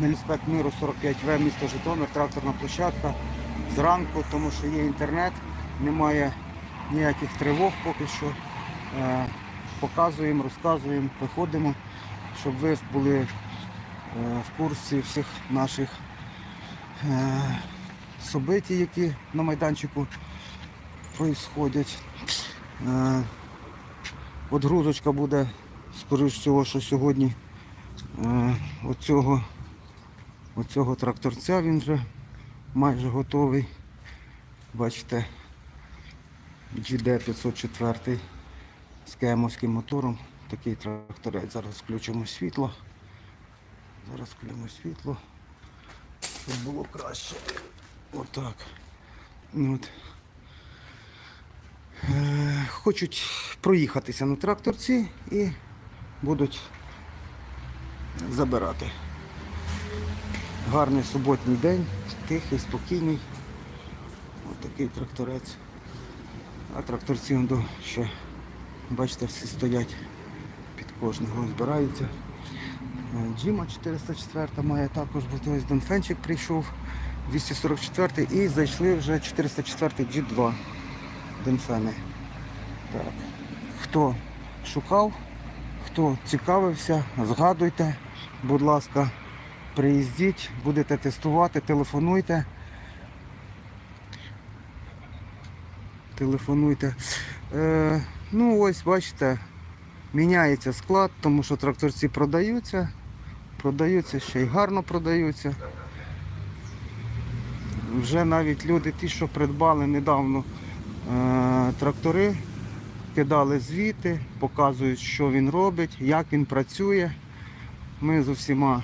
Міліспект Миру 45В, місто Житомир, тракторна площадка. Зранку, тому що є інтернет, немає ніяких тривог поки що. Е, Показуємо, розказуємо, виходимо, щоб ви були е, в курсі всіх наших е, событий, які на майданчику происходять. Е, От грузочка буде, скоріш всього, що сьогодні оцього, оцього тракторця він вже майже готовий. Бачите, GD 504 з кемовським мотором. Такий тракторець. Зараз включимо світло. Зараз включимо світло. Щоб було краще. Отак. От. Е, Хочуть проїхатися на тракторці і будуть забирати. Гарний суботній день, тихий, спокійний. Ось такий тракторець. А тракторці ще, бачите, всі стоять під кожного, збираються. Е, Джима 404 має також бути. Ось Донфенчик прийшов 244 і зайшли вже 404 G2 Донфени. Так. Хто шукав, хто цікавився, згадуйте, будь ласка, приїздіть, будете тестувати, телефонуйте. Телефонуйте. Е, ну ось бачите, міняється склад, тому що тракторці продаються. Продаються ще й гарно продаються. Вже навіть люди, ті, що придбали недавно е, трактори, кидали звіти, показують, що він робить, як він працює. Ми з усіма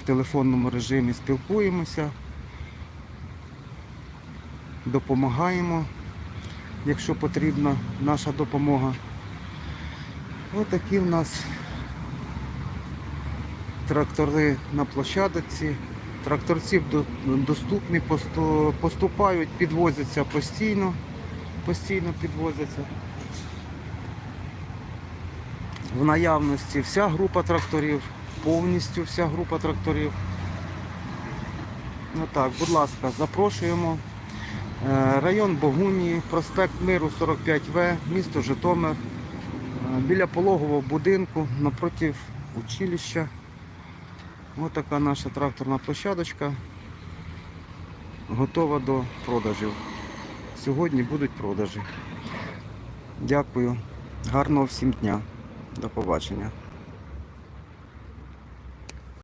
в телефонному режимі спілкуємося, допомагаємо, якщо потрібна наша допомога. Отакі в нас трактори на площадці. Тракторці доступні, поступають, підвозяться постійно, постійно підвозяться. В наявності вся група тракторів, повністю вся група тракторів. Ну так, будь ласка, запрошуємо. Е, Район Богунії, проспект Миру 45В, місто Житомир. Е, Біля пологового будинку напроти училища. Ось така наша тракторна площадочка. Готова до продажів. Сьогодні будуть продажі. Дякую. Гарного всім дня. До побачення.